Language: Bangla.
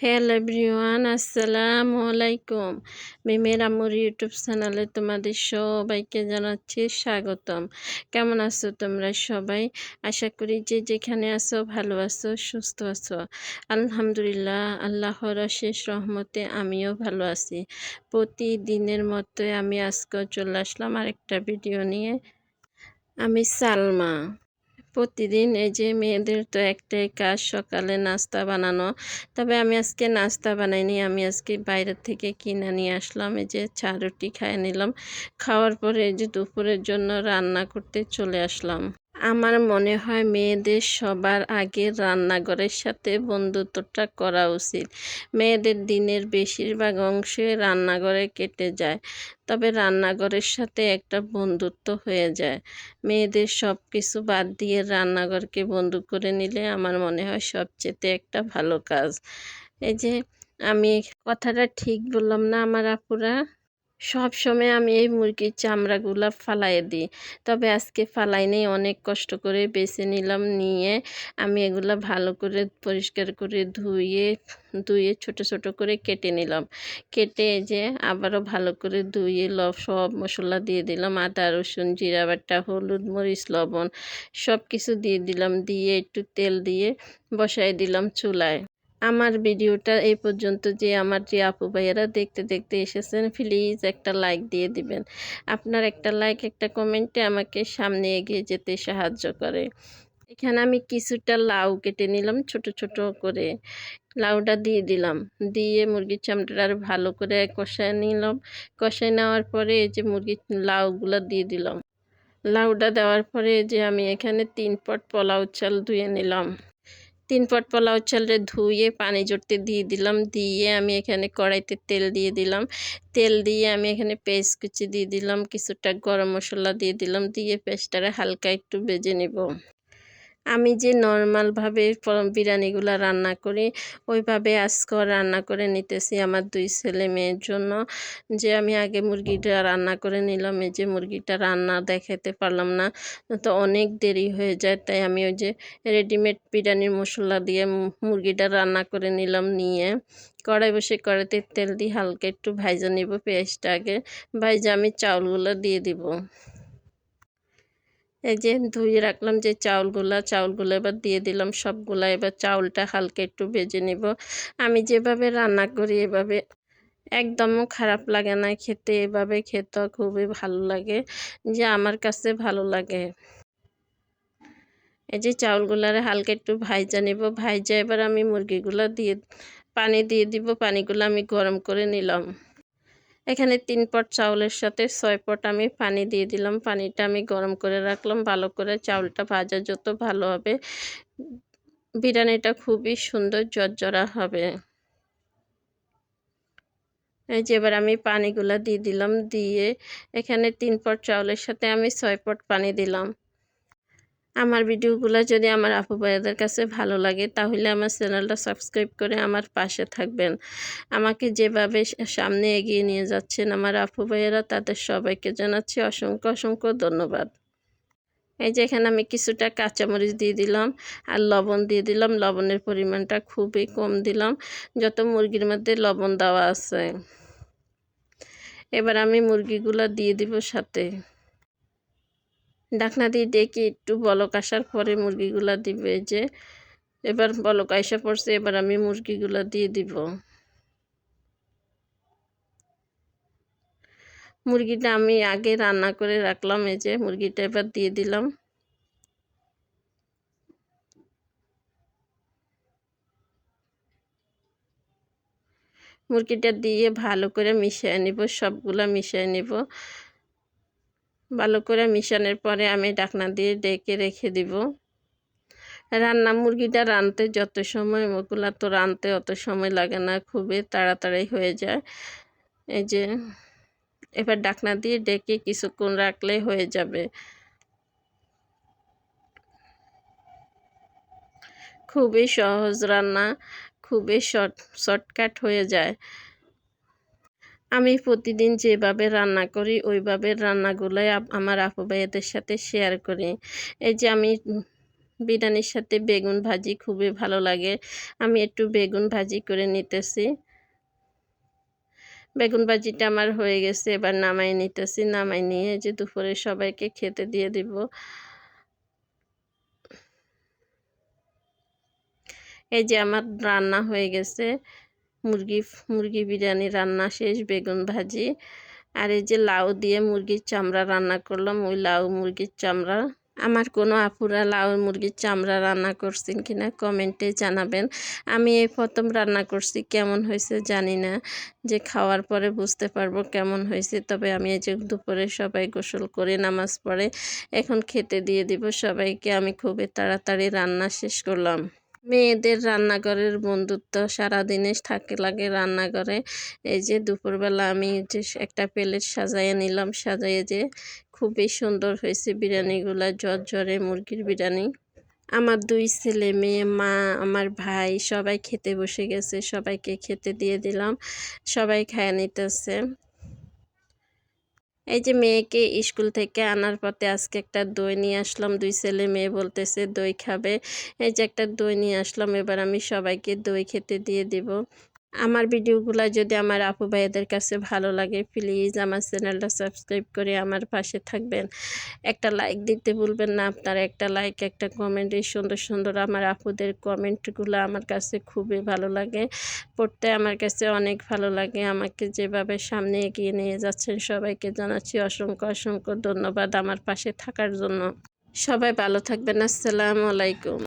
হ্যালো এভরিওয়ান আসসালামু আলাইকুম মিমের আম্মুর ইউটিউব চ্যানেলে তোমাদের সবাইকে জানাচ্ছি স্বাগতম। কেমন আছো তোমরা সবাই? আশা করি যে যেখানে আছো, ভালো আছো, সুস্থ আছো। আলহামদুলিল্লাহ, আল্লাহর শেষ রহমতে আমিও ভালো আছি। প্রতিদিনের মতোই আমি আজকেও চলে আসলাম আরেকটা ভিডিও নিয়ে। আমি সালমা। প্রতিদিন এই যে মেয়েদের তো একটাই কাজ, সকালে নাস্তা বানানো। তবে আমি আজকে নাস্তা বানাইনি, আমি আজকে বাইরের থেকে কিনে নিয়ে আসলাম, এই যে চা রুটি খাইয়ে নিলাম। খাওয়ার পরে এই যে দুপুরের জন্য রান্না করতে চলে আসলাম। আমার মনে হয় মেয়েদের সবার আগে রান্নাঘরের সাথে বন্ধুত্বটা করা উচিত। মেয়েদের দিনের বেশিরভাগ অংশে রান্নাঘরে কেটে যায়, তবে রান্নাঘরের সাথে একটা বন্ধুত্ব হয়ে যায়। মেয়েদের সব কিছু বাদ দিয়ে রান্নাঘরকে বন্ধু করে নিলে আমার মনে হয় সবচেয়ে একটা ভালো কাজ। এই যে, আমি কথাটা ঠিক বললাম না আমার আপুরা? সব সময় আমি এই মুরগির চামড়াগুলো ফালাই দিই। তবে আজকে ফালাই নেই, অনেক কষ্ট করে বেছে নিলাম, নিয়ে আমি এগুলো ভালো করে পরিষ্কার করে ধুয়ে ধুয়ে ছোট ছোট করে কেটে নিলাম। কেটে যে আবারও ভালো করে ধুয়ে লব সব মশলা দিয়ে দিলাম, আদা, রসুন, জিরা বাটা, হলুদ, মরিচ, লবণ সব কিছু দিয়ে দিলাম, দিয়ে একটু তেল দিয়ে বসাই দিলাম চুলায়। আমার ভিডিওটা এই পর্যন্ত যে আমার যে আপু ভাইয়েরা দেখতে দেখতে এসেছেন প্লিজ একটা লাইক দিয়ে দিবেন। আপনার একটা লাইক একটা কমেন্টে আমাকে সামনে এগিয়ে যেতে সাহায্য করে। এখানে আমি কিছুটা লাউ কেটে নিলাম, ছোট ছোট করে। লাউটা দিয়ে দিলাম। দিয়ে মুরগির চামড়াটা আর ভালো করে কষায় নিলাম। কষায় নেওয়ার পরে এই যে মুরগির লাউগুলো দিয়ে দিলাম। লাউটা দেওয়ার পরে যে আমি এখানে তিন পট পোলাও চাল ধুয়ে নিলাম। তিন পট পোলাও চালটা ধুয়ে পানি জড়তে দিয়ে দিলাম। দিয়ে আমি এখানে কড়াইতে তেল দিয়ে দিলাম। তেল দিয়ে আমি এখানে পেস্ট কুচি দিয়ে দিলাম, কিছুটা গরম মশলা দিয়ে দিলাম। দিয়ে পেস্টটারে হালকা একটু ভেজে নেব। আমি যে নর্মালভাবে বিরিয়ানিগুলো রান্না করি, ওইভাবে আজকেও রান্না করে নিতেছি আমার দুই ছেলে মেয়ের জন্য। যে আমি আগে মুরগিটা রান্না করে নিলাম, এই যে মুরগিটা রান্না দেখাতে পারলাম না। তো অনেক দেরি হয়ে যায়, তাই আমি ওই যে রেডিমেড বিরিয়ানির মশলা দিয়ে মুরগিটা রান্না করে নিলাম নিয়ে। কড়াই বসে কড়াইতে তেল দিয়ে হালকা একটু ভাইজা নিব পেঁয়াজটা আগে। ভাইজা আমি চাউলগুলো দিয়ে দিব। এই যে ধুয়ে রাখলাম যে চাউলগুলা, চাউলগুলো এবার দিয়ে দিলাম সবগুলা। এবার চাউলটা হালকা একটু ভেজে নিব। আমি যেভাবে রান্না করি এভাবে একদমও খারাপ লাগে না খেতে, এভাবে খেতে খুবই ভালো লাগে, যে আমার কাছে ভালো লাগে। এই যে চাউলগুলারে হালকা একটু ভাইজা নিব। ভাইজা এবার আমি মুরগিগুলো দিয়ে, পানি দিয়ে দিব। পানিগুলো আমি গরম করে নিলাম। এখানে তিন পট চাউলের সাথে ছয় পট আমি পানি দিয়ে দিলাম। পানিটা আমি গরম করে রাখলাম। ভালো করে চাউলটা ভাজা যত ভালো হবে, বিরিয়ানিটা খুবই সুন্দর জর্জরা হবে। এই যে এবার আমি পানিগুলো দিয়ে দিলাম। দিয়ে এখানে তিন পট চাউলের সাথে আমি ছয় পট পানি দিলাম। আমার ভিডিওগুলো যদি আমার আপু ভাইয়াদের কাছে ভালো লাগে, তাহলে আমার চ্যানেলটা সাবস্ক্রাইব করে আমার পাশে থাকবেন। আমাকে যেভাবে সামনে এগিয়ে নিয়ে যাচ্ছেন আমার আপু ভাইয়েরা, তাদের সবাইকে জানাচ্ছি অসংখ্য অসংখ্য ধন্যবাদ। এই যে এখানে আমি কিছুটা কাঁচামরিচ দিয়ে দিলাম আর লবণ দিয়ে দিলাম। লবণের পরিমাণটা খুবই কম দিলাম। যত মুরগির মধ্যে লবণ দেওয়া আছে। এবার আমি মুরগিগুলো দিয়ে দিব সাথে। ডাকনা দিয়ে ডেকে একটু বলক আসার পরে মুরগিগুলা দিবে যে, এবার বলক আইসা পড়ছে, এবার আমি মুরগিগুলা দিয়ে দিব। মুরগিটা আমি আগে রান্না করে রাখলাম, এই যে মুরগিটা এবার দিয়ে দিলাম। মুরগিটা দিয়ে ভালো করে মিশিয়ে নিব, সবগুলা মিশিয়ে নিব। ভালো করে মিশানোর পরে আমি ডাকনা দিয়ে ডেকে রেখে দিব। রান্না মুরগিটা রানতে যত সময় ওগুলা তো রানতে অত সময় লাগে না, খুবই তাড়াতাড়ি হয়ে যায়। এই যে, এবার ডাকনা দিয়ে ডেকে কিছুক্ষণ রাখলে হয়ে যাবে। খুবই সহজ রান্না, খুবই শর্ট শর্টকাট হয়ে যায়। আমি প্রতিদিন যেভাবে রান্না করি, ওইভাবে রান্নাগুলোই আমার আপু ভাইয়াদের সাথে শেয়ার করি। এই যে আমি বিরিয়ানির সাথে বেগুন ভাজি খুবই ভালো লাগে। আমি একটু বেগুন ভাজি করে নিতেছি। বেগুন ভাজিটা আমার হয়ে গেছে, এবার নামাই নিতেছি। নামাই নিয়ে যে দুপুরে সবাইকে খেতে দিয়ে দিব। এই যে আমার রান্না হয়ে গেছে। মুরগি মুরগি বিরিয়ানি রান্না শেষ, বেগুন ভাজি। আর এই যে লাউ দিয়ে মুরগির চামড়া রান্না করলাম, ওই লাউ মুরগির চামড়া। আমার কোনো আপুরা লাউ মুরগির চামড়া রান্না করছেন কিনা কমেন্টে জানাবেন। আমি এই প্রথম রান্না করছি, কেমন হয়েছে জানি না। যে খাওয়ার পরে বুঝতে পারব কেমন হয়েছে। তবে আমি এই যে দুপুরে সবাই গোসল করে নামাজ পড়ে, এখন খেতে দিয়ে দিব সবাইকে। আমি খুবই তাড়াতাড়ি রান্না শেষ করলাম। মেয়েদের রান্নাঘরের বন্ধুত্ব সারাদিনে থাকে, লাগে রান্নাঘরে। এই যে দুপুরবেলা আমি যে একটা প্লেট সাজাইয়ে নিলাম, সাজাইয়ে যে খুবই সুন্দর হয়েছে বিরিয়ানিগুলা জ্বরে মুরগির বিরিয়ানি। আমার দুই ছেলে মেয়ে, মা, আমার ভাই, সবাই খেতে বসে গেছে, সবাইকে খেতে দিয়ে দিলাম, সবাই খায় নিতেছে। এই যে মেয়েকে স্কুল থেকে আনার পথে আজকে একটা দই নিয়ে আসলাম। দুই ছেলে মেয়ে বলতেছে, দই খাবে। এই যে একটা দই নিয়ে আসলাম। এবার আমি সবাইকে দই খেতে দিয়ে দিব। আমার ভিডিওগুলো যদি আমার আপু ভাইয়াদের কাছে ভালো লাগে প্লিজ আমার চ্যানেলটা সাবস্ক্রাইব করে আমার পাশে থাকবেন। একটা লাইক দিতে ভুলবেন না, আপনার একটা লাইক একটা কমেন্ট এই সুন্দর সুন্দর আমার আপুদের কমেন্টগুলো আমার কাছে খুবই ভালো লাগে। পড়তে আমার কাছে অনেক ভালো লাগে, আমাকে যেভাবে সামনে এগিয়ে নিয়ে যাচ্ছেন সবাইকে জানাচ্ছি অসংখ্য অসংখ্য ধন্যবাদ আমার পাশে থাকার জন্য। সবাই ভালো থাকবেন, আসসালামু আলাইকুম।